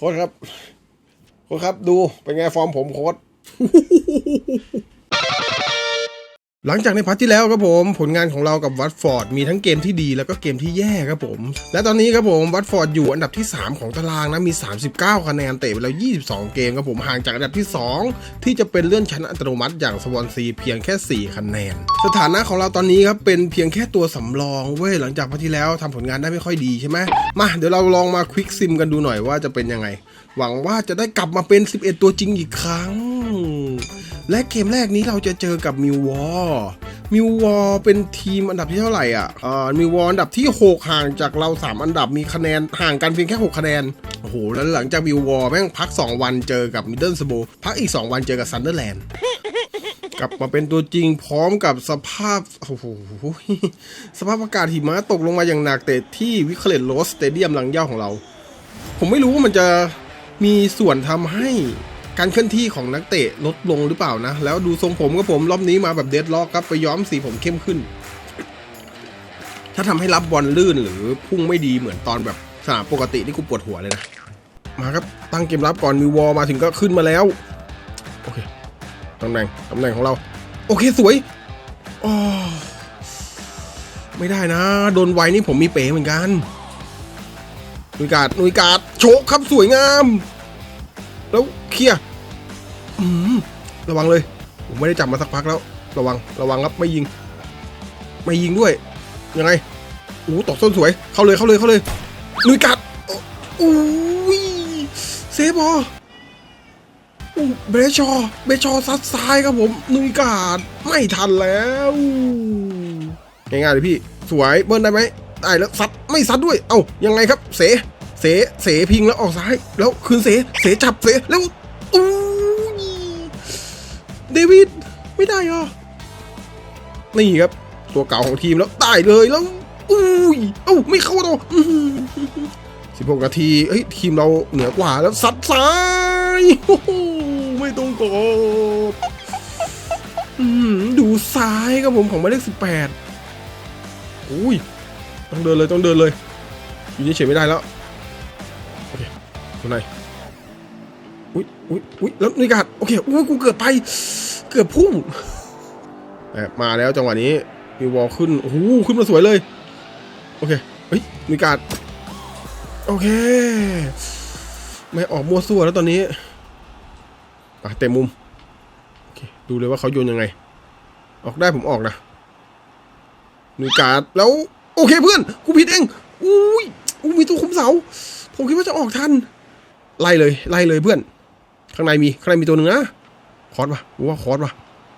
โค้ดครับ โค้ดครับดูเป็นไงฟอร์มผมโค้ด หลังจากในพาร์ทที่แล้วครับผมผลงานของเรากับวัตฟอร์ดมีทั้งเกมที่ดีแล้วก็เกมที่แย่ครับผม และตอนนี้ครับผมวัตฟอร์ดอยู่อันดับที่ 3 ของตารางนะมี 39 คะแนนเตะไปแล้ว 22 เกมครับผมห่างจากอันดับที่ 2 ที่จะเป็นเลื่อนชั้นอัตโนมัติอย่างสวอนซีเพียงแค่ 4 คะแนน สถานะของเราตอนนี้ครับเป็นเพียงแค่ตัวสำรองเว้ยหลังจากพาร์ทที่แล้วทำผลงานได้ไม่ค่อยดีใช่ไหมมาเดี๋ยวเราลองมาควิกซิมกันดูหน่อยว่าจะเป็นยังไง หวังว่าจะได้กลับมาเป็น 11 ตัวจริงอีกครั้ง และเกมแรกนี้เราจะเจอกับมิววอร์มิววอร์เป็นทีมอันดับที่เท่าไหร่อะอ่ามิววอร์อันดับที่ 6 ห่างจากเรา 3 อันดับมีคะแนนห่างกันเพียงแค่ 6 คะแนน โอ้โห แล้วหลังจากมิววอร์แม่งพัก 2 วันเจอกับมิดเดิลสโบพักอีก 2 วันเจอกับซันเดอร์แลนด์กลับมาเป็นตัวจริงพร้อมกับสภาพ โอ้โห สภาพอากาศหิมะตกลงมาอย่างหนักแต่ที่วิคเลตโรสสเตเดียมหลังเย่าของเรา ผมไม่รู้ว่ามันจะมีส่วนทำให้ การเคลื่อนที่ของนักเตะลดลงหรือเปล่านะ แล้วดูทรงผมกับผมรอบนี้มาแบบเดดล็อกครับไปย้อมสีผมเข้มขึ้น ถ้าทำให้รับบอลลื่นหรือพุ่งไม่ดีเหมือนตอนแบบสนามปกตินี่กูปวดหัวเลยนะ มาครับตั้งเกมรับก่อนมีวอลมาถึงก็ขึ้นมาแล้ว โอเคตำแหน่งตำแหน่งของเรา โอเคสวยอ๋อไม่ได้นะ โดนไวนี่ผมมีเป๋เหมือนกันนุยกาดนุยกาดโชกครับสวยงาม แล้วเคลียร์ ระวังเลย ผมไม่ได้จับมาสักพักแล้ว ระวัง ระวังครับ ไม่ยิง ไม่ยิงด้วย ยังไงโอ้ตอกส้นสวย เข้าเลย เข้าเลย เข้าเลยนุยกาดโอ้อุ้ยเซฟบออู้เบรชอ เบรชอซัดซ้ายครับผมนุยกาดไม่ทันแล้วง่ายๆเลยพี่ สวยเบิ้ลได้ไหมได้แล้วซัดไม่ซัดด้วย เอ้ายังไงครับ เส เส เสพิงแล้วออกซ้าย แล้วคืนเส เสจับเสแล้วอู้ เดวิดไม่ได้เหรอนี่ครับ ตัวเก่าของทีมแล้วได้เลยแล้วอุ้ยเอ้าไม่เข้าตัวสิบหกนาทีเฮ้ยทีมเราเหนือกว่าแล้วซัดซ้ายโอ้โหไม่ต้องกอืมดูซ้ายครับผมของหมายเลขสิบแปดอุ้ยต้องเดินเลยต้องเดินเลยอยู่เฉยไม่ได้แล้วโอเคตัวไหนอุ้ยอุ้ยอุ้ยแล้วนิกาดโอเคอุ้ยกูเกือบไป เกือบพุ่งแต่มาแล้วจังหวะนี้มีวอลขึ้นโอ้โหขึ้นมาสวยเลย โอเคเฮ้ยนิกาดโอเค ไม่ออกมัวซั่วแล้วตอนนี้ปเต็มมุมโอเคดูเลยว่าเขาโยนยังไง ออกได้ผมออกนะนิกาดแล้ว โอเคเพื่อนกูผิดเองอุ้ยอุ้ยมีตัวคุมเสา ผมคิดว่าจะออกทัน ไล่เลยไล่เลยเพื่อน ข้างในมีข้างในมีตัวหนึ่งนะ อร์สปะผมว่าคอร์สปะ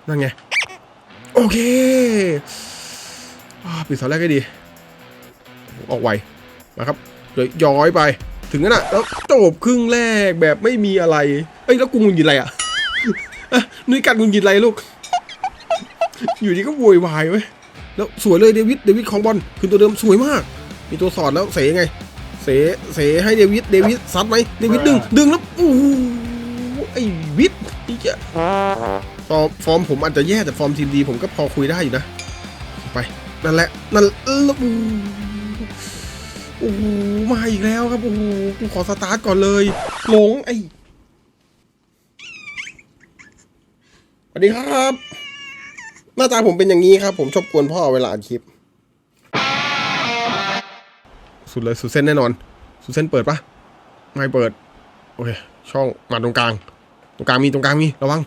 นั่นไง โอเคอปิดเสาแรกให้ดี ออกไวมาครับเดี๋ยวย้อยไป ถึงนั้นอะแล้วจบครึ่งแรกแบบไม่มีอะไร เอ้ยแล้วกูงุนยินอะไรอะอะนุ้ยกัดงุนยินอะไรลูก อยู่ดีก็โวยวายเว้ยแล้วสวยเลยเดวิดเดวิดของบอลคือตัวเดิมสวยมาก มีตัวสอดแล้วเสยไง เสเสให้เดวิดเดวิดซัดไหมเดวิดดึงดึงแล้วโอ้ไอ้วิท นี่จะฟอร์มฟอร์มผมอาจจะแย่แต่ฟอร์มทีมดีผมก็พอคุยได้อยู่นะ ไป นั่นแหละ นั่นโอ้โหโอ้โห มาอีกแล้วครับ โอ้โห กูขอสตาร์ทก่อนเลยหลงไอ้สวัสดีครับ หน้าตาผมเป็นอย่างนี้ครับ ผมชอบกวนพ่อเวลาอัดคลิป สุดเลย สุดเส้นแน่นอน สุดเส้นเปิดปะไม่เปิด โอเค ช่องมาตรงกลาง รงกลางมีตรงกลางมีระวัง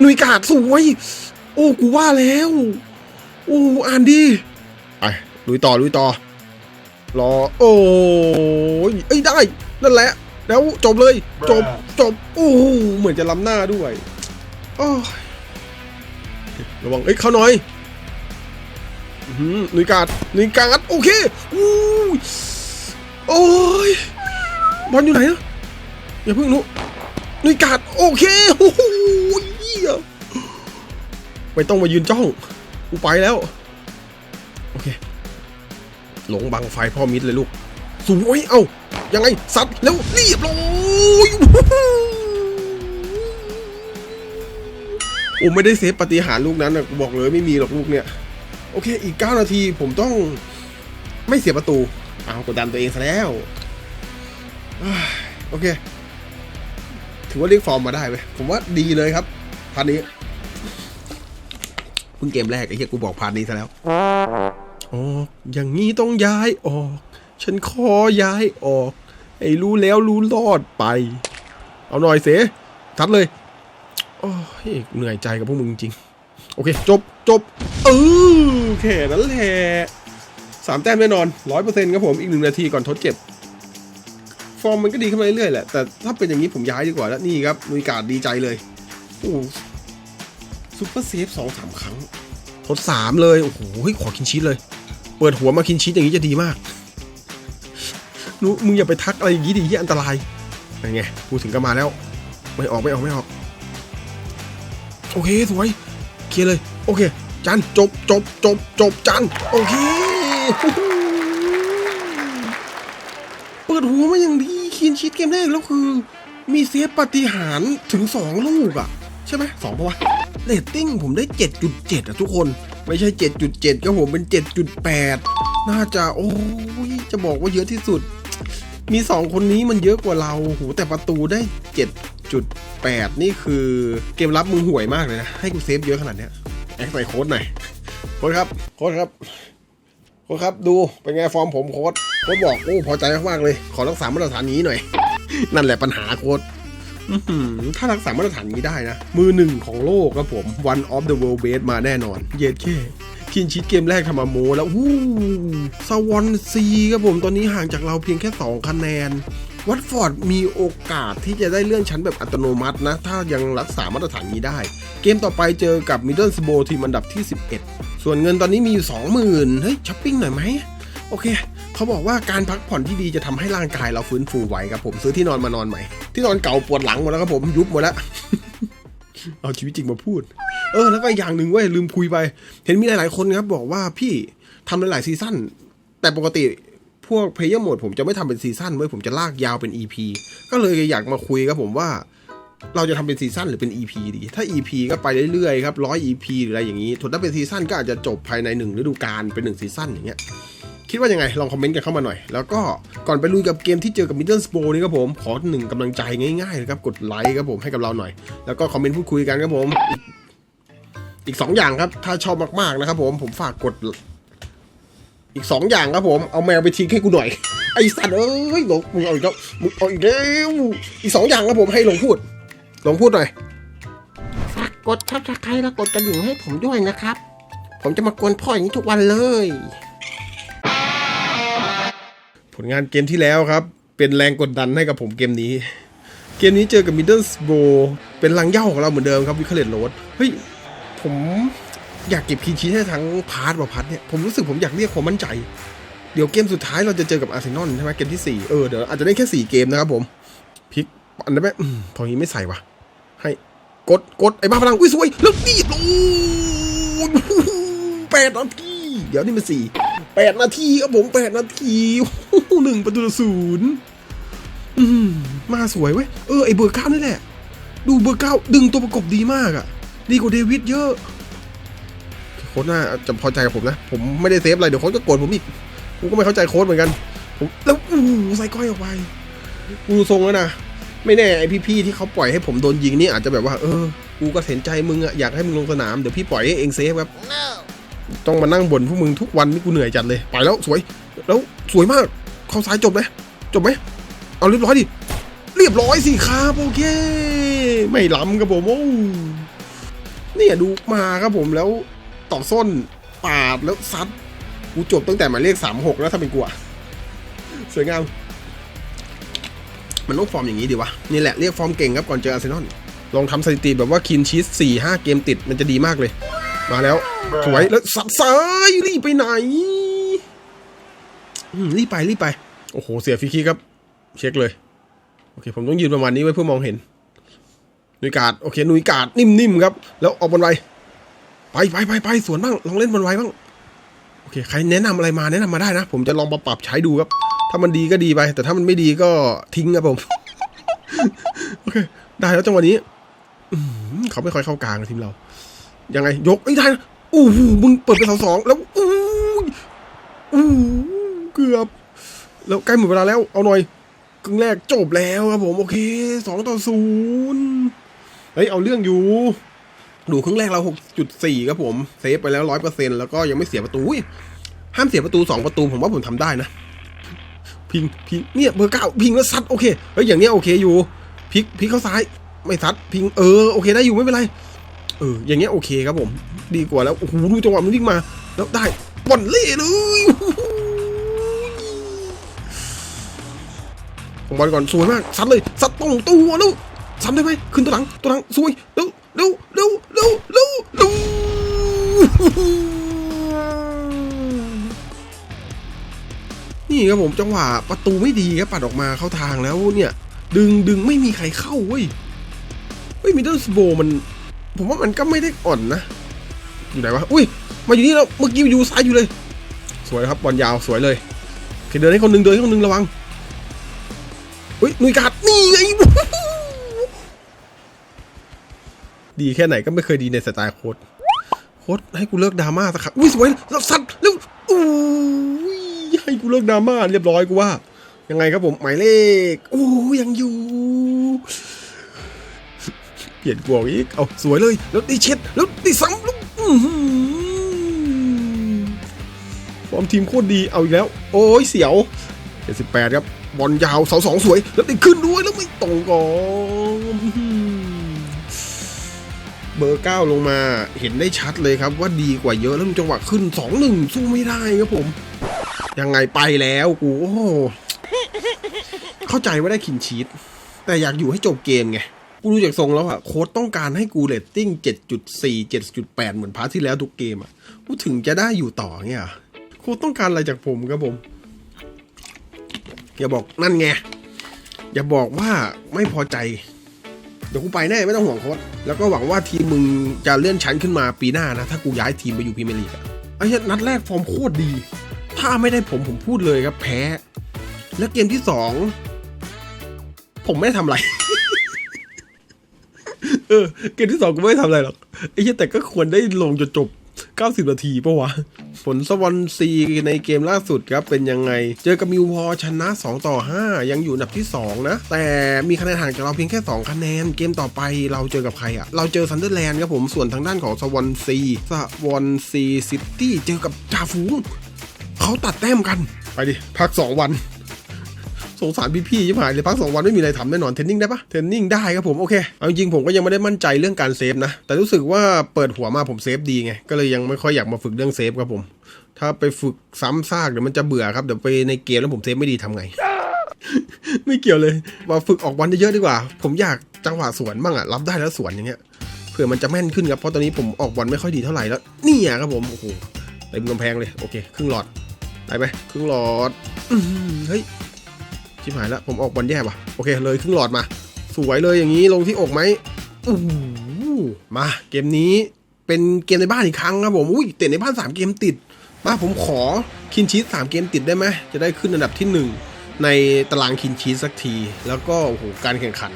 หนุ่ยกาดสวย โอ้กูว่าแล้ว โอ้อ่านดีไปลุยต่อลุยต่อรอโอ้ยเอ้ยได้นั่นแหละ แล้วจบเลยจบจบโอ้เหมือนจะล้ำหน้าด้วยโอ้ยระวังเอ้ยเข้าหน่อยอื้อหือหนุยกาดหนุยกาดโอเคอู้ยโอ้ยบอลอยู่ไหนอะอย่าเพิ่งหนุ นุยกาดโอเคโอ้โหเหี้ยไม่ต้องมายืนจ้องกูไปแล้ว โอเค หลงบังไฟพ่อมิดเลยลูก สวยเอ้ายังไงสัตว์แล้วเรียบร้อยโอ้ไม่ได้เซฟปฏิหารลูกนั้นนะกูบอกเลยไม่มีหรอกลูกเนี่ย โอเค อีก 9 นาทีผมต้องไม่เสียประตู เอากดดันตัวเองซะแล้ว โอเค ถือว่าเรียกฟอร์มมาได้ไหมผมว่าดีเลยครับพาร์ทนี้เพิ่งเกมแรกไอ้เหี้ยกูบอกพาร์ทนี้ซะแล้วอออย่างนี้ต้องย้ายออก ฉันขอย้ายออก ไอ้รู้แล้วรู้รอดไป เอาหน่อยเสทัดเลยโอ้ยเหนื่อยใจกับพวกมึงจริง โอเค จบจบเออแค่นั้นแหละสามแต้มแน่นอนร้อยเปอร์เซ็นต์ครับผมอีกหนึ่งนาทีก่อนทดเจ็บ ฟอร์มมันก็ดีขึ้นมาเรื่อยๆแหละ แต่ถ้าเป็นอย่างนี้ผมย้ายดีกว่าแล้วนี่ครับนุยการดดีใจเลย โอ้ซุปเปอร์เซฟสองสามครั้งทดสามเลย โอ้โหขอคินชีสเลย เปิดหัวมาคินชีสอย่างนี้จะดีมากนุมึงอย่าไปทักอะไรอย่างนี้ดิที่อันตรายยังไงพูดถึงก็มาแล้ว ไม่ออกไม่ออกไม่ออก โอเคสวย เคลียร์เลย โอเค จันจบจบจบจบจันโอเค ดหัวมาอย่างดีคีนชีตเกมแรกแล้วคือ มีเซฟปฏิหารถึง 2 ลูกอะใช่ไหมสองปะวะเรตติ้งผมได้ 7.7อะทุกคน ไม่ใช่ 7.7ก็ผมเป็น 7.8 น่าจะโอ้ยจะบอกว่าเยอะที่สุด มี 2 คนนี้มันเยอะกว่าเราโหแต่ประตูได้ 7.8 นี่คือเกมรับมือห่วยมากเลยนะ ให้กูเซฟเยอะขนาดเนี้ยแอคใส่โค้ดหน่อยโค้ดครับโค้ดครับโค้ดครับดูเป็นไงฟอร์มผมโค้ด โค้ดบอกโอ้พอใจมากๆเลย ขอรักษามาตรฐานนี้หน่อย นั่นแหละปัญหาโค้ดอื้อหือถ้ารักษามาตรฐานนี้ได้นะ มือหนึ่งของโลกครับผม one of the world best มาแน่นอน เย็ดแค่คินชิดเกมแรกทำมาโมแล้ววู้สวอนซีครับผมตอนนี้ห่างจากเราเพียงแค่ 2 คะแนน วัตฟอร์ดมีโอกาสที่จะได้เลื่อนชั้นแบบอัตโนมัตินะ ถ้ายังรักษามาตรฐานนี้ได้ เกมต่อไปเจอกับมิดเดิลสโบทีมอันดับที่ 11 ส่วนเงินตอนนี้มีอยู่ 20,000เฮ้ยช้อปปิ้งหน่อยไหมโอเค เขาบอกว่าการพักผ่อนที่ดีจะทำให้ร่างกายเราฟื้นฟูไวครับผมซื้อที่นอนมานอนใหม่ ที่นอนเก่าปวดหลังหมดแล้วครับผมยุบหมดแล้วเอาชีวิตจริงมาพูด เออ แล้วก็อย่างหนึ่งเว้ยลืมคุยไป เห็นมีหลาย ๆ คนครับ บอกว่าพี่ทำหลาย ๆ ซีซั่นแต่ปกติพวกเพลเยอร์โหมดผมจะไม่ทำเป็นซีซั่นเว้ยผมจะลากยาวเป็น EP ก็เลยอยากมาคุยครับผมว่า เราจะทำเป็นซีซั่นหรือเป็น EP ดี ถ้า EP ก็ไปเรื่อย ๆ ครับร้อย EP หรืออะไรอย่างนี้ถ้าเป็นซีซั่นก็อาจจะจบภายในหนึ่งฤดูกาลเป็นหนึ่งซีซั่นอย่างเงี้ย คิดว่ายังไง ลองคอมเมนต์กันเข้ามาหน่อย แล้วก็ก่อนไปลุยกับเกมที่เจอกับมิดเดิลสโปนี่ครับผม ขอหนึ่งกำลังใจง่ายๆนะครับ กดไลค์ครับผมให้กับเราหน่อย แล้วก็คอมเมนต์พูดคุยกันครับผม อีกอีกสองอย่างครับ ถ้าชอบมากๆนะครับผมผมฝากกด อีกสองอย่างครับผมเอาแมวไปทิ้งให้กูหน่อยไอสัตว์เอ้ยหลงมึงเอาอีกแล้วมึงเอาอีกแล้วอีกสองอย่างครับผมให้หลงพูดหลงพูดหน่อยฝากกดทับสไครต์และกดกระดิ่งให้ผมด้วยนะครับ ผมจะมากวนพ่ออย่างนี้ทุกวันเลย ลงานเกมที่แล้วครับ เป็นแรงกดดันให้กับผมเกมนี้ เกมนี้เจอกับมิดเดิลสโบเป็นลังเหย่าของเราเหมือนเดิมครับวิคเลตโรดเฮ้ย ผมอยากเก็บคีย์ชีให้ทั้งพาร์ทว่าพาร์ทเนี่ยผมรู้สึกผมอยากเรียกความมั่นใจ เดี๋ยวเกมสุดท้ายเราจะเจอกับอาร์เซนอลใช่ไหมเกมที่ 4 เออเดี๋ยวอาจจะได้แค่ 4 เกมนะครับผมพลิกอันนั้นไหมอืมพองี้ไม่ใส่วะให้กดกดไอ้บ้าพลังอุ้ยสวยแล้วนี่โอ้แปดนาทีเดี๋ยวนี่มันสี่ แปดนาทีครับผมแปดนาทีหนึ่งประตูศูนย์มาสวยเว้ย เออไอเบอร์เก้านี่แหละ ดูเบอร์เก้าดึงตัวประกบดีมากอะดีกว่าเดวิดเยอะโค้ชน่าจะพอใจกับผมนะ ผมไม่ได้เซฟอะไรเดี๋ยวโค้ชก็โกรธผมอีกกูก็ไม่เข้าใจโค้ชเหมือนกันผมแล้วอู้ใส่ก้อยออกไปกูทรงแล้วนะไม่แน่ไอพี่ๆที่เขาปล่อยให้ผมโดนยิงนี่อาจจะแบบว่าเออกูก็เห็นใจมึงอะอยากให้มึงลงสนามเดี๋ยวพี่ปล่อยให้เองเซฟครับ ต้องมานั่งบ่นพวกมึงทุกวันนี่กูเหนื่อยจัดเลย ไปแล้วสวย แล้วสวยมาก เข้าซ้ายจบไหมจบไหมเอาเรียบร้อยดิ เรียบร้อยสิครับโอเค ไม่ล้ำครับผมโอ้เนี่ยดูมาครับผมแล้วตอบส้นปาดแล้วซัด กูจบตั้งแต่หมายเลขสามหกแล้วถ้าเป็นกูอะสวยงาม มันต้องฟอร์มอย่างนี้ดีวะ นี่แหละเรียกฟอร์มเก่งครับก่อนเจออาร์เซนอลลองทำสถิติแบบว่าคินชีสสี่ห้าเกมติดมันจะดีมากเลย มาแล้ว สวยแล้วสัดซ้ายรีบไปไหนอืมรีบไปรีบไป โอ้โห เสียฟรีคิกครับ เช็คเลย โอเค ผมต้องยืนประมาณนี้ไว้เพื่อมองเห็นนุยการ์ดโอเคนุยการ์ดนิ่มๆครับ แล้วออกบอลไวไปไปไปไปสวนบ้างลองเล่นบอลไวบ้างโอเคใครแนะนำอะไรมาแนะนำมาได้นะ ผมจะลองมาปรับใช้ดูครับ ถ้ามันดีก็ดีไป แต่ถ้ามันไม่ดีก็ทิ้งครับผมโอเค ได้แล้วจังหวะนี้อืมเขาไม่ค่อยเข้ากลางทีมเรา ยังไงยกไอ้ได้นะโอ้โหมึงเปิดไปสองสองแล้วอู้อู้เกือบ แล้วใกล้หมดเวลาแล้วเอาหน่อยครึ่งแรกจบแล้วครับผมโอเคสองต่อศูนย์เฮ้ยเอาเรื่องอยู่ดูครึ่งแรกเราหกจุดสี่ครับผมเซฟไปแล้วร้อยเปอร์เซ็นแล้วก็ยังไม่เสียประตูห้ามเสียประตูสองประตูผมว่าผมทำได้นะ พิงพิงเนี่ยเบอร์เก้าพิงแล้วซัดโอเคเฮ้ยอย่างเนี้ยโอเคอยู่ พิกพิกเข้าซ้าย ไม่ซัดพิงเออโอเคได้อยู่ไม่เป็นไร เอออย่างเงี้ยโอเคครับผม ดีกว่าแล้วโอ้โหดูจังหวะมันวิ่งมา แล้วได้บอลเล่เลยผมบอลก่อนสวยมากซัดเลยซัดตรงตัวแล้วซัดได้ไหมขึ้นตัวหลังตัวหลังสวยเร็วเร็วเร็วเร็วเร็วเร็วนี่ครับผมจังหวะประตูไม่ดีครับปัดออกมาเข้าทางแล้วเนี่ย ดึงดึงไม่มีใครเข้าเว้ยเฮ้ยมิดเดิลสโบมัน ผมว่ามันก็ไม่ได้อ่อนนะ อยู่ไหนวะ อุ้ย มาอยู่นี่แล้ว เมื่อกี้อยู่ซ้ายอยู่เลย สวยครับบอลยาวสวยเลยเคเดินให้คนหนึ่งเดินให้คนหนึ่งระวัง อุ้ยหนุยกาดนี่ไง ดีแค่ไหนก็ไม่เคยดีในสไตล์โค้ดโค้ดให้กูเลิกดราม่าสักครั้งอุ้ยสวยแล้วสัตว์แล้วอุ้ยให้กูเลิกดราม่าเรียบร้อยกูว่า ยังไงครับผมหมายเลขโอ้ยังอยู่ เปลี่ยนกวงอีก เอาสวยเลย แล้วได้เช็ด แล้วได้ซ้ำล้วอื้อหือฟอร์มทีมโคตรดีเอาอีกแล้ว โอ้ยเสียว78ครับ บอลยาวเสาสองสวย แล้วได้ขึ้นด้วยแล้วไม่ตรงก่อนเบอร์เก้าลงมาเห็นได้ชัดเลยครับว่าดีกว่าเยอะแล้วจังหวะขึ้น2-1สู้ไม่ได้ครับผม ยังไงไปแล้วกูโอ้โหเข้าใจว่าได้ขินชีตแต่อยากอยู่ให้จบเกมไง กูรู้จากทรงแล้วอะโค้ดต้องการให้กูเรตติ้ง 7.4 7.8 เหมือนพาร์ทที่แล้วทุกเกมอะกูถึงจะได้อยู่ต่อเนี่ยอะโค้ดต้องการอะไรจากผมครับผม อย่าบอกนั่นไง อย่าบอกว่าไม่พอใจ เดี๋ยวกูไปแน่ไม่ต้องห่วงโค้ดแล้วก็หวังว่าทีมมึงจะเลื่อนชั้นขึ้นมาปีหน้านะ ถ้ากูย้ายทีมไปอยู่พรีเมียร์ลีกอะไอ้นัดแรกฟอร์มโคตรดี ถ้าไม่ได้ผมผมพูดเลยครับแพ้ แล้วเกมที่สองผมไม่ได้ทำอะไร เออ เกมที่สองกูไม่ทำอะไรหรอกไอ้เหี้ยแต่ก็ควรได้ลงจนจบ 90 นาทีปะวะ ผลสวอนซีในเกมล่าสุดครับเป็นยังไง เจอกับมิวพอชนะ 2 ต่อ 5 ยังอยู่อันดับที่ 2 นะ แต่มีคะแนนห่างจากเราเพียงแค่ 2 คะแนน เกมต่อไปเราเจอกับใครอะเราเจอซันเดอร์แลนด์ครับผม ส่วนทางด้านของสวอนซีสวอนซีซิตี้เจอกับจาฟูงเขาตัดแต้มกัน ไปดิ พัก 2 วัน สงสารพี่ๆยิ่งหายเลยพักสองวันไม่มีอะไรทำแน่นอนเทรนนิ่งได้ปะเทรนนิ่งได้ครับผมโอเคเอาจริงผมก็ยังไม่ได้มั่นใจเรื่องการเซฟนะแต่รู้สึกว่าเปิดหัวมาผมเซฟดีไงก็เลยยังไม่ค่อยอยากมาฝึกเรื่องเซฟครับผม ถ้าไปฝึกซ้ำซากเดี๋ยวมันจะเบื่อครับเดี๋ยวไปในเกมแล้วผมเซฟไม่ดีทำไงไม่เกี่ยวเลยมาฝึกออกวันเยอะๆดีกว่า ผมอยากจังหวะสวนบ้างอะรับได้แล้วสวนอย่างเงี้ยเผื่อมันจะแม่นขึ้นครับเพราะตอนนี้ผมออกบอลไม่ค่อยดีเท่าไหร่แล้วนี่อะครับผมโอ้โหเต็มกำแพงเลยโอเค ครึ่งหลอดได้ไหมครึ่งหลอดเฮ้ย ชิบหายแล้วผมออกบอลแย่ป่ะโอเคเลยครึ่งหลอดมา สวยเลยอย่างนี้ลงที่อกไหมอู้มาเกมนี้เป็นเกมในบ้านอีกครั้งครับผมอุ้ยเตะในบ้าน 3 เกมติดมาผมขอคินชีสสามเกมติดได้ไหมจะได้ขึ้นอันดับที่ 1 ในตารางคินชีสสักที แล้วก็โอ้โหการแข่งขัน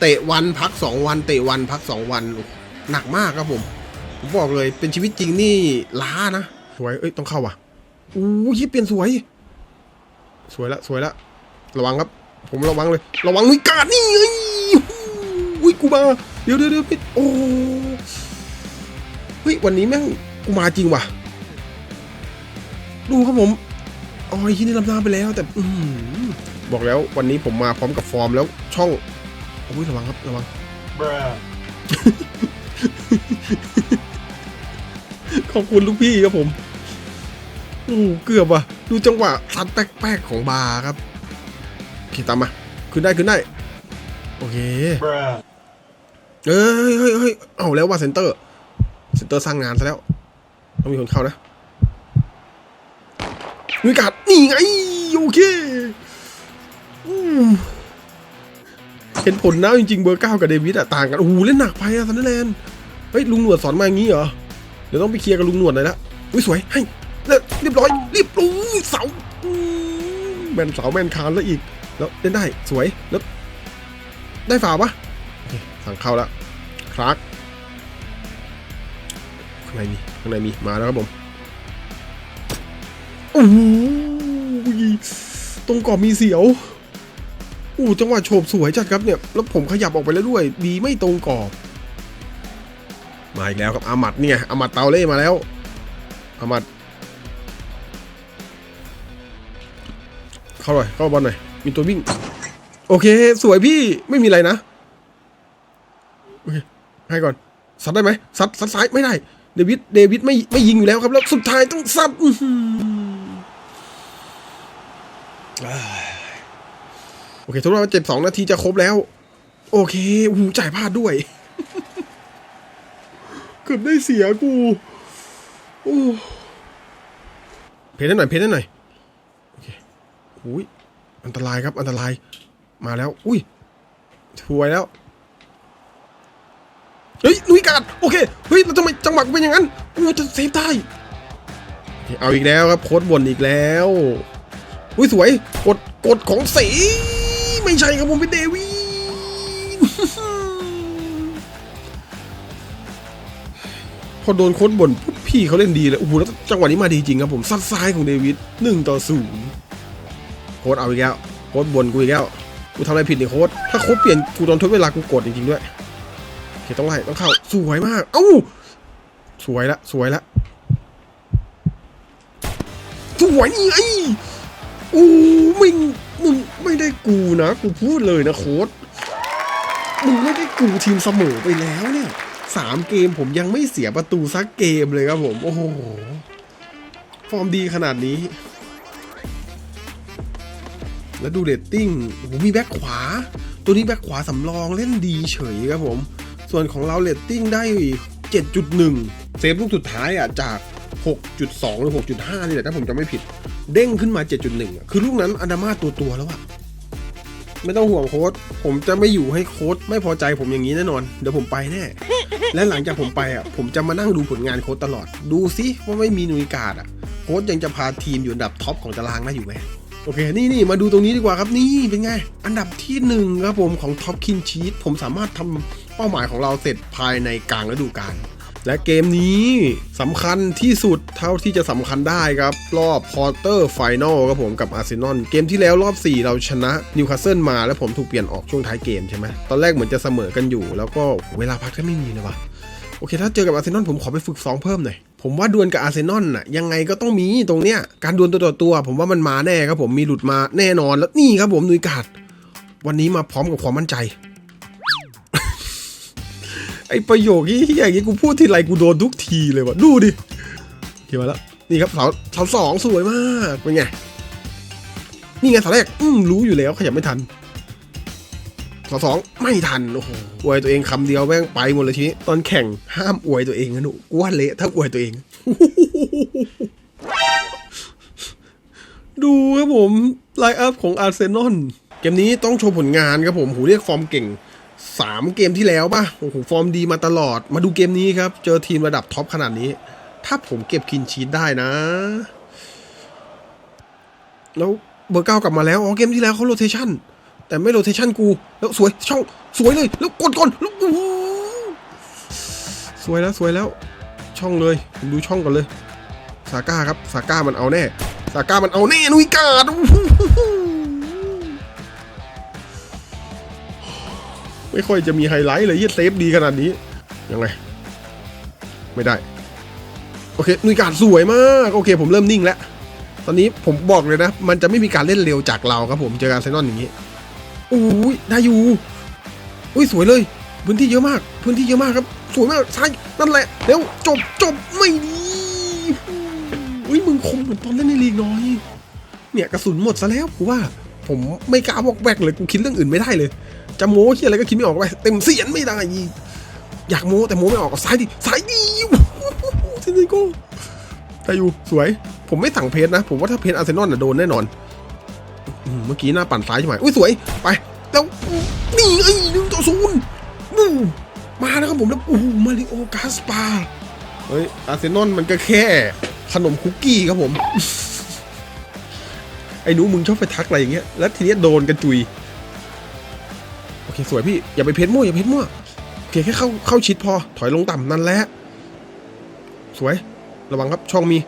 เตะวันพัก 2 วัน เตะวันพัก 2 วันหหนักมากครับผมผมบอกเลยเป็นชีวิตจริงนี่ล้านะสวยเอ้ยต้องเข้าว่ะอู้ยเปลี่ยนสวย สวยละสวยละ ระวังครับ ผมระวังเลย ระวังนุ้ยกาดนี่ไงอุ้ยกูมาเดี๋ยวเดี๋ยวเดี๋ยวพี่โอ้เฮ้ยวันนี้แม่งกูมาจริงว่ะ ดูครับผมอ๋อที่นี่ลำหน้าไปแล้ว แต่อืบอกแล้ววันนี้ผมมาพร้อมกับฟอร์มแล้วช่องโอ้ยระวังครับระวังขอบคุณลูกพี่ครับผมโอ้เกือบว่ะ ดูจังหวะซัดแป๊กๆของบาร์ครับ ตามมา ขึ้นได้ขึ้นได้ โอเคเอ้ยเฮ้ยเฮ้ยเอาแล้วว่าเซนเตอร์ เซนเตอร์สร้างงานซะแล้ว ต้องมีคนเข้านะมีกาดนี่ไง โอเคอเห็นผลนะจริงๆ เบอร์เก้ากับเดวิดอะต่างกัน โอ้โหเล่นหนักไปอะซันเดอร์แลนด์ เฮ้ย ลุงหนวดสอนมาอย่างนี้เหรอ เดี๋ยวต้องไปเคลียร์กับลุงหนวดหน่อยละอุ้ยสวย ให้เรียบร้อย รีบร้เสาอืมแมนเสาแมนคานแล้วอีก แล้วเล่นได้สวยแล้วได้ฝาปะโอเคสั่งเข้าแล้วคลักข้างในมีข้างในมีมาแล้วครับผมโอ้โหตรงกรอบมีเสียวอู้จังหวะโฉบสวยจัดครับเนี่ยแล้วผมขยับออกไปแล้วด้วย ดีไม่ตรงกรอบ มาอีกแล้วครับอามัดเนี่ยอามัดเตาเล่มาแล้วอามัดเข้าหน่อยเข้าบอลหน่อย มีตัววิ่ง โอเค สวยพี่ไม่มีอะไรนะโอเคให้ก่อนซัดได้ไหมซัดซัดซ้ายไม่ได้ เดวิดเดวิดไม่ไม่ยิงอยู่แล้วครับ แล้วสุดท้ายต้องซัดอื้อหืออ่าโอเคทุกท่านเจ็ดสองนาทีจะครบแล้ว โอเคหูจ่ายพลาดด้วยเกือบได้เสียกูโอ้เพจให้หน่อยเพจให้หน่อยโอเคอุ้ย อันตรายครับอันตรายมาแล้ว อุ้ยถวยแล้ว เฮ้ยนุ้ยกัดโอเค เฮ้ยแล้วทำไมจังหวะเป็นอย่างนั้นกูจะเซฟได้เอาอีกแล้วครับโค้ดบ่นอีกแล้ว อุ้ยสวยกดกดของสี ไม่ใช่ครับผมเป็นเดวีพอโดนโค้ดบ่นพี่เขาเล่นดีเลยโอ้โหแล้วจังหวะนี้มาดีจริงครับผมซัดซ้ายของเดวิดหนึ่งต่อศูนย์ โค้ดเอาอีกแล้วโค้ดบ่นกูอีกแล้วกูทำอะไรผิดเนี่ยโค้ดถ้าโค้ดเปลี่ยนกูตอนทดเวลากูโกดจริงๆด้วยโอเคต้องไล่ต้องเข้าสวยมาก เอ้าสวยละสวยละสวยนี่ไอ้โอ้มึงมึงไม่ได้กูนะกูพูดเลยนะโค้ดมึงไม่ได้กูทีมเสมอไปแล้วเนี่ยสามเกมผมยังไม่เสียประตูสักเกมเลยครับผม โอ้โห ฟอร์มดีขนาดนี้ แล้วดูเรตติ้งโอ้โหมีแบ็คขวา ตัวนี้แบ็คขวาสำรองเล่นดีเฉยครับผม ส่วนของเราเรตติ้งได้ 7.1 เซฟลูกสุดท้ายอะจาก 6.2 หรือ 6.5 นี่แหละถ้าผมจำไม่ผิด เด้งขึ้นมา 7.1 คือลูกนั้นอาดามาตัวตัวๆแล้วอะไม่ต้องห่วงโค้ดผมจะไม่อยู่ให้โค้ดไม่พอใจผมอย่างนี้แน่นอน เดี๋ยวผมไปแน่ และหลังจากผมไปอะ ผมจะมานั่งดูผลงานโค้ดตลอด ดูซิว่าไม่มีนุยกาดอะ โค้ดยังจะพาทีมอยู่อันดับท็อปของตารางได้อยู่ไหม โอเคนี่นี่มาดูตรงนี้ดีกว่าครับนี่เป็นไง อันดับที่หนึ่งครับผมของท็อปคินชีตผมสามารถทำเป้าหมายของเราเสร็จภายในกลางฤดูกาลและเกมนี้สำคัญที่สุดเท่าที่จะสำคัญได้ครับ รอบควอเตอร์ไฟแนลครับผมกับอาร์เซนอลเกมที่แล้วรอบ 4 เราชนะนิวคาสเซิลมาแล้วผมถูกเปลี่ยนออกช่วงท้ายเกมใช่ไหมตอนแรกเหมือนจะเสมอกันอยู่ แล้วก็เวลาพักก็ไม่มีเลยวะ โอเค ถ้าเจอกับอาร์เซนอลผมขอไปฝึกซ้อมเพิ่มหน่อย ผมว่าดวลกับอาร์เซนอลน่ะยังไงก็ต้องมีตรงเนี้ย การดวลตัวต่อตัว ผมว่ามันมาแน่ครับผมมีหลุดมาแน่นอนแล้วนี่ครับผมนุยกาดวันนี้มาพร้อมกับความมั่นใจ ไอประโยคที่อย่างนี้กูพูดทีไรกูโดนทุกทีเลยวะดูดิเขียนมาแล้วนี่ครับเสาเสาสองสวยมากเป็นไงนี่ไงเสาแรกอืมรู้อยู่แล้วขยับไม่ทัน สองสองไม่ทัน โอ้โห อวยตัวเองคำเดียวแม่งไปหมดเลยทีนี้ ตอนแข่งห้ามอวยตัวเองนะหนูกว่าเละถ้าอวยตัวเอง ดูครับผม ไลน์อัพของอาร์เซนอล เกมนี้ต้องโชว์ผลงานครับผม หูเรียกฟอร์มเก่งสามเกมที่แล้วป่ะ โอ้โห ฟอร์มดีมาตลอด มาดูเกมนี้ครับ เจอทีมระดับท็อปขนาดนี้ ถ้าผมเก็บคินชีตได้นะ แล้วเบอร์เก้ากลับมาแล้ว อ๋อ เกมที่แล้วเขาโรเทชัน แต่ไม่โรเทชันกู แล้วสวยช่องสวยเลย แล้วกดก่อนแล้วสวยแล้วสวยแล้ว ช่องเลยผมดูช่องก่อนเลยซาก้าครับซาก้ามันเอาแน่ซาก้ามันเอาแน่นุยกาดไม่ค่อยจะมีไฮไลท์เลยเยี่เซฟดีขนาดนี้ยังไง ไม่ได้ โอเคนุยกาดสวยมากโอเค ผมเริ่มนิ่งแล้วตอนนี้ผมบอกเลยนะ มันจะไม่มีการเล่นเร็วจากเราครับผมเจออารเซนอลอย่างนี้ อุ้ยได้อยู่อุ้ยสวยเลย พื้นที่เยอะมาก พื้นที่เยอะมากครับ สวยมากซ้ายนั่นแหละเร็วจบจบไม่ดีอุ้ยมึงคมเหมือนตอนเล่นในลีกน้อย เนี่ยกระสุนหมดซะแล้วกูว่า ผมไม่กล้าบอกแบกเลยกูคิดเรื่องอื่นไม่ได้เลยจะโม้ที่อะไรก็คิดไม่ออกไปเต็มเสียนไม่ได้อีกอยากโม้แต่โม้ไม่ออกซ้ายดิซ้ายดีเซนโก้แต่อยู่สวย ผมไม่สั่งเพจนะ ผมว่าถ้าเพจอาร์เซนอลน่ะโดนแน่นอน เมื่อกี้หน้าปั่นซ้ายใช่ไหมอุ้ยสวย ไปแล้วนี่ไอ้หนึ่งต่อศูนย์วู้มาแล้วครับผมแล้วโอ้โหมาริโอกาสปาเฮ้ยอาร์เซนอลมันก็แค่ขนมคุกกี้ครับผม ไอ้หนูมึงชอบไปทักอะไรอย่างเงี้ย แล้วทีเนี้ยโดนกันจุย โอเคสวยพี่ อย่าไปเพชรมั่วอย่าเพชรมั่วโอเคแค่เข้าเข้าชิดพอ ถอยลงต่ำนั่นแหละ สวย ระวังครับช่องมี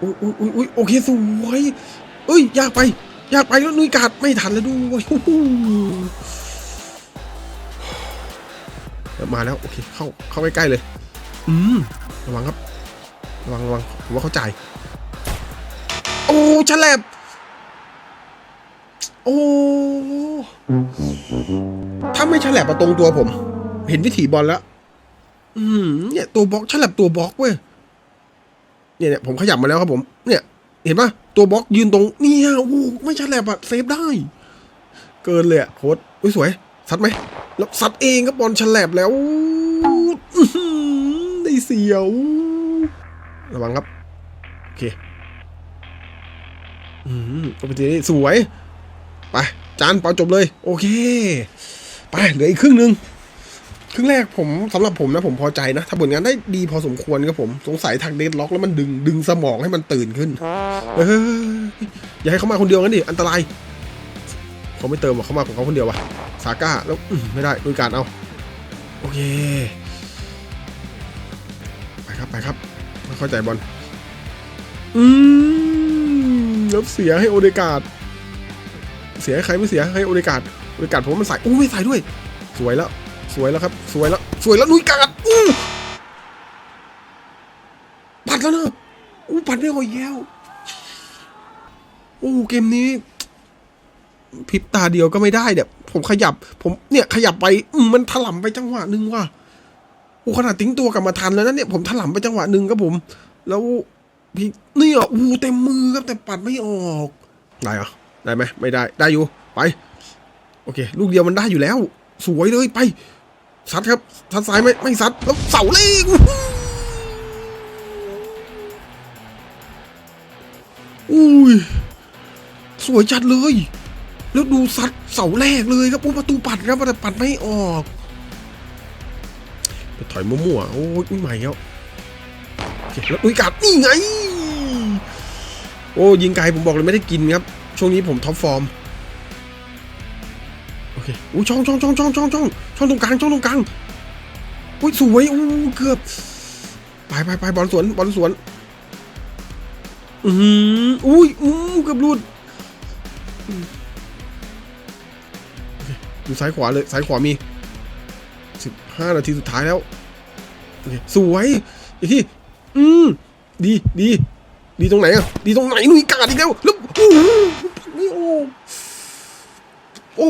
อุ้ยอุ้ยอุ้ยโอเคสวย เอ้ยยากไปอยากไปแล้วนุยการ์ดไม่ทันแล้วด้วยโอ้โหเดี๋ยวมาแล้วโอเคเข้าเข้าใกล้ๆเลย อืมระวังครับระวังระวังผมว่าเขาจ่ายโอ้ฉลับโอ้ถ้าไม่ฉลับมาตรงตัวผม เห็นวิถีบอลแล้ว อืมเนี่ยตัวบล็อกฉลับตัวบล็อกเว้ยเนี่ยเนี่ยผมขยับมาแล้วครับผม เนี่ย เห็นปะตัวบล็อกยืนตรงเนี่ยโอ้ไม่ฉลับอะเซฟได้ เกินเลยอะโค้ดอุ้ยสวยซัดไหมแล้วซัดเองครับอลฉลับแล้วอื้อหือได้เสียว ระวังครับ โอเค อืมโอเคสวย ไป จานเป่าจบเลย โอเค ไป เหลืออีกครึ่งหนึ่ง ครึ่งแรกผมสำหรับผมนะผมพอใจนะถ้าผลงานได้ดีพอสมควรครับผมสงสัยทางเดดล็อกแล้วมันดึงดึงสมองให้มันตื่นขึ้นเฮ้ยอย่าให้เขามาคนเดียวกันดิอันตรายเขาไม่เติมหรอกเขามาของเขาคนเดียววะซาก้าแล้วไม่ได้ด้วยการเอาโอเคไปครับไปครับไม่เข้าใจบอลอืมแล้วเสียให้โอเดกาดเสียให้ใครไม่เสียให้โอเดกาดโอเดกาดผมมันใส่อู้ไม่ใส่ด้วย สวยแล้ว สวยแล้วครับ สวยแล้ว สวยแล้วนุยกาดอู้ปัดแล้วนะอู้ปัดไม่ออกอีกแล้วอู้เกมนี้พริบตาเดียวก็ไม่ได้เดี๋ยผมขยับ ผมเนี่ยขยับไปอมมันถล่ำไปจังหวะหนึ่งว่ะอู้ขนาดทิ้งตัวกลับมาทันแล้วนะเนี่ยผมถล่ำไปจังหวะหนึ่งครับผม แล้วพี่เนี่ยอู้เต็มมือครับแต่ปัดไม่ออกได้เหรอได้ไหมไม่ได้ได้อยู่ไป โอเค ลูกเดียวมันได้อยู่แล้ว สวยเลยไป ซัดครับซัดซ้ายไม่ไม่ซัดแล้วเสาเล็กอุ้ย สวยจัดเลย แล้วดูซัดเสาแรกเลยครับโอ้ประตูปัดครับแต่ปัดไม่ออกไปถอยมั่วๆโอ้ยใหม่แล้วแล้วอุ้ยกัดนี่ไง โอ้ยิงไกลผมบอกเลยไม่ได้กินครับ ช่วงนี้ผมท็อปฟอร์ม เคอู้ช่องช่องช่องช่องช่องช่องช่องตรงกลางช่องตรงกลางอุ้ยสวยอู้เกือบไปไปไปบอลสวนบอลสวน อือหืออุ้ยอู้เกือบหลุดอืมโอเคดูซ้ายขวาเลยซ้ายขวามีสิบห้านาทีสุดท้ายแล้วสวยอีกทีอืมดีดีดีตรงไหนอะดีตรงไหนหนุ่ยกาดอีกแล้วแล้วโอ้โหโอ้โอ้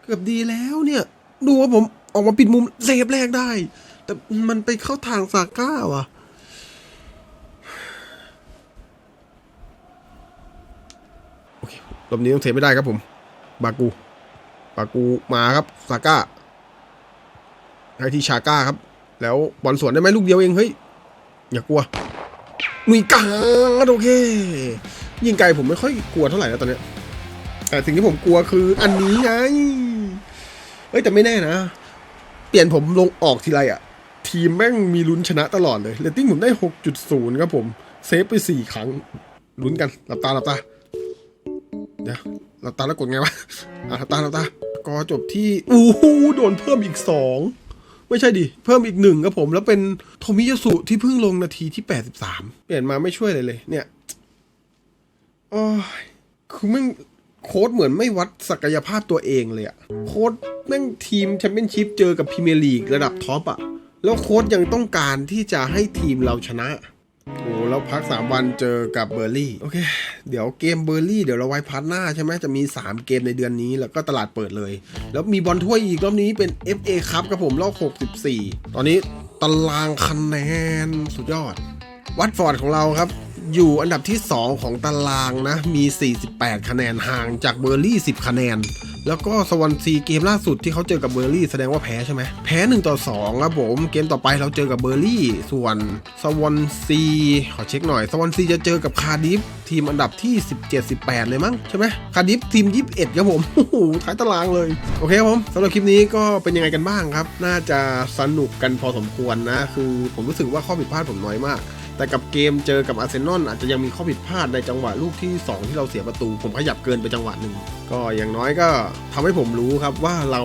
เกือบดีแล้วเนี่ย ดูว่าผมออกมาปิดมุมเซฟแรกได้ แต่มันไปเข้าทางซาก้าว่ะ โอเครอบนี้ต้องเทไม่ได้ครับผม บากู บากูมาครับซาก้าให้ที่ชาก้าครับ แล้วบอลสวนได้ไหมลูกเดียวเองเฮ้ย อย่ากลัวมีกาดโอเค ยิงไกลผมไม่ค่อยกลัวเท่าไหร่แล้วตอนเนี้ยแต่สิ่งที่ผมกลัวคืออันนี้ไง เฮ้ยแต่ไม่แน่นะ เปลี่ยนผมลงออกทีไรอะทีมแม่งมีลุ้นชนะตลอดเลยเรตติ้งผมได้ 6.0 ครับผม เซฟไป 4 ครั้งลุ้นกันหลับตาหลับตา เดี๋ยวหลับตาแล้วกดไงวะอะหลับตาหลับตา ก็จบที่อู้หูโดนเพิ่มอีกสองไม่ใช่ดิ เพิ่มอีกหนึ่งครับผม แล้วเป็นโทมิยาสุที่เพิ่งลงนาทีที่ 83 เปลี่ยนมาไม่ช่วยเลยเลย เนี่ยโอ้ยคือแม่ง โค้ดเหมือนไม่วัดศักยภาพตัวเองเลยอะโค้ดแม่งทีมแชมเปี้ยนชิพเจอกับพรีเมียร์ลีกระดับท็อปอะแล้วโค้ดยังต้องการที่จะให้ทีมเราชนะโอ้แล้วพัก 3 วันเจอกับเบอร์ลี่ โอเค เดี๋ยวเกมเบอร์ลี่เดี๋ยวเราไว้พาร์ทหน้าใช่ไหมจะมี 3 เกมในเดือนนี้แล้วก็ตลาดเปิดเลย แล้วมีบอลถ้วยอีกรอบนี้เป็น FA ครับครับผมรอบ 64 ตอนนี้ตารางคะแนนสุดยอด วัตฟอร์ดของเราครับ อยู่อันดับที่ 2 ของตารางนะ มี 48 คะแนนห่างจากเบอร์ลี่ 10 คะแนน แล้วก็สวอนซีเกมล่าสุดที่เขาเจอกับเบอร์ลี่แสดงว่าแพ้ใช่ไหมแพ้ 1 ต่อ2ครับผม เกมต่อไปเราเจอกับเบอร์ลี่ ส่วนสวอนซีขอเช็คหน่อยสวอนซีจะเจอกับคาร์ดิฟทีมอันดับที่ 17 18 เลยมั้งใช่ไหมคาร์ดิฟทีม 21 ครับผมโอ้โหท้ายตารางเลย โอเคครับผมสำหรับคลิปนี้ก็เป็นยังไงกันบ้างครับ น่าจะสนุกกันพอสมควรนะ คือผมรู้สึกว่าข้อผิดพลาดผมน้อยมาก แต่กับเกมเจอกับอาร์เซนอลอาจจะยังมีข้อผิดพลาดในจังหวะลูกที่ 2 ที่เราเสียประตู ผมขยับเกินไปจังหวะหนึ่งก็อย่างน้อยก็ทำให้ผมรู้ครับว่าเรา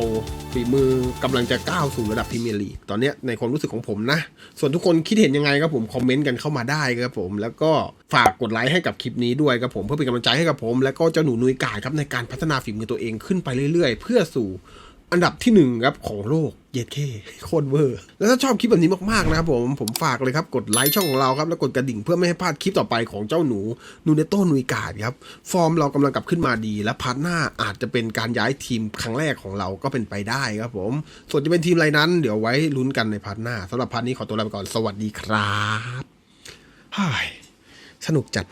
ฝีมือกำลังจะก้าวสู่ระดับพรีเมียร์ลีกตอนนี้ในความรู้สึกของผมนะ ส่วนทุกคนคิดเห็นยังไงครับผมคอมเมนต์กันเข้ามาได้ครับผม แล้วก็ฝากกดไลค์ให้กับคลิปนี้ด้วยครับผมเพื่อเป็นกำลังใจให้กับผม แล้วก็เจ้าหนูนุยกายครับในการพัฒนาฝีมือตัวเองขึ้นไปเรื่อย ๆ เพื่อสู่ อันดับที่หนึ่งครับของโลกเย็ดเคโคตรเวอร์ แล้วถ้าชอบคลิปแบบนี้มากๆนะครับผมผมฝากเลยครับ กดไลค์ช่องของเราครับ แล้วกดกระดิ่งเพื่อไม่ให้พลาดคลิปต่อไปของเจ้าหนูนูเนโต้นุยกาดครับ ฟอร์มเรากำลังกลับขึ้นมาดี และพาร์ทหน้าอาจจะเป็นการย้ายทีมครั้งแรกของเราก็เป็นไปได้ครับผม ส่วนจะเป็นทีมอะไรนั้น เดี๋ยวไว้ลุ้นกันในพาร์ทหน้าสำหรับพาร์ทนี้ขอตัวลาไปก่อนสวัสดีครับสนุกจัด